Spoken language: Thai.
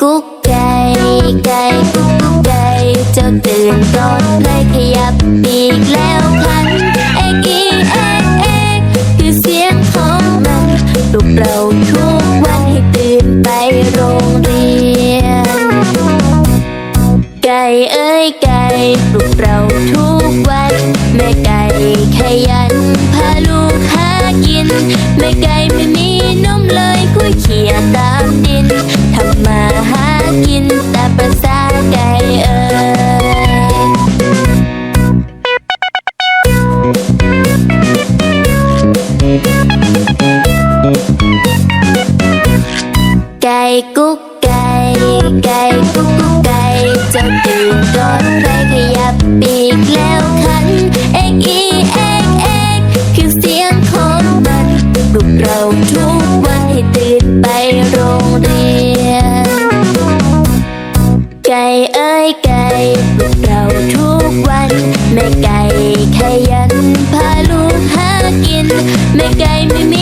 กุ๊กไก่ไก่กุ๊กไก่เจ้าตื่นก่อนเคยขยับปีกแล้วพันเอ็กอีเอกเอ็กคือเสียงของมันปลุกเราทุกวันให้ตื่นไปโรงเรียน ไก่เอ้ยไก่ปลุกเราทุกวันแม่ไก่ขยันพาลูกหากินแม่ไก่ไม่มีนมเลยคุยเขียตามดินทำ ไก่กุ๊กไก่ไก่กุ๊กกุ๊กไก่จ้าตื่นก่อนใครขยับปีกแล้วคันเอ็กอีเอ็กเอ็กคือเสียงของมันปลุกเราทุกวันให้ตื่นไปโรงเรียน ไก่เอ้ยไก่ปลุกเราทุก find me